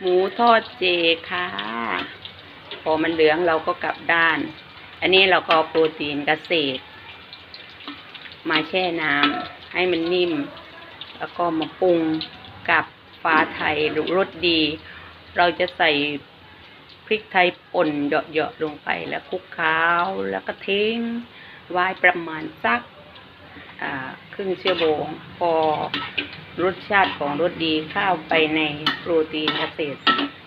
หมูทอดเจค่ะ พอมันเหลืองเราก็กลับด้าน อันนี้เราก็โปรตีนกเกษตร มาแช่น้ำให้มันนิ่ม แล้วก็มาปรุงกับฟ้าไทยหรือรสดี เราจะใส่พริกไทยป่นเหยาะๆลงไปแล้วคลุกเคล้าแล้วก็ทิ้งไว้ประมาณสักครึ่งชั่วโมงพอ รสชาติของรสดีเข้าไปในโปรตีนเกษตร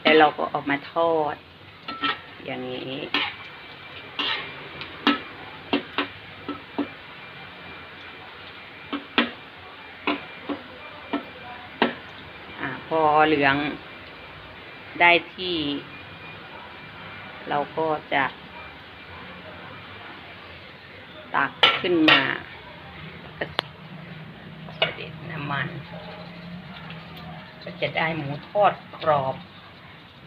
แล้วเราก็ออกมาทอด อย่างนี้พอเหลืองได้ที่ เราก็จะ ตักขึ้นมา น้ำมัน ก็จะได้หมูทอดกรอบ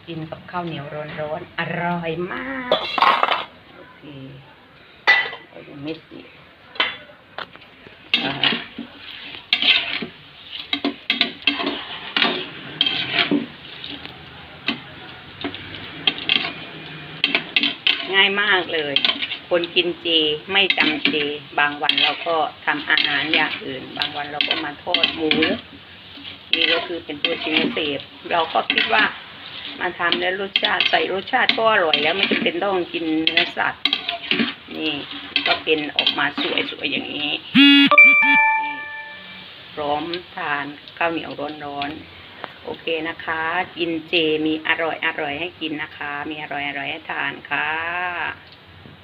กินกับข้าวเหนียวร้อนๆอร่อยมากโอเคเรายังไม่เสียอ่าง่ายมากเลย คนกินเจไม่จำเจ บางวันเราก็ทำอาหารอย่างอื่น บางวันเราก็มาทอดหมูนี่ก็คือเป็นตัวชิมเสพเราก็คิดว่ามาทำแล้วรสชาติใส่รสชาติก็อร่อยแล้วไม่จำเป็นต้องกินเนื้อสัตว์ นี่ก็เป็นออกมาสวยๆอย่างนี้นี่พร้อมทานข้าวเหนียวร้อนๆโอเคนะคะ กินเจมีอร่อยอร่อยให้กินนะคะ มีอร่อยอร่อยให้ทานค่ะ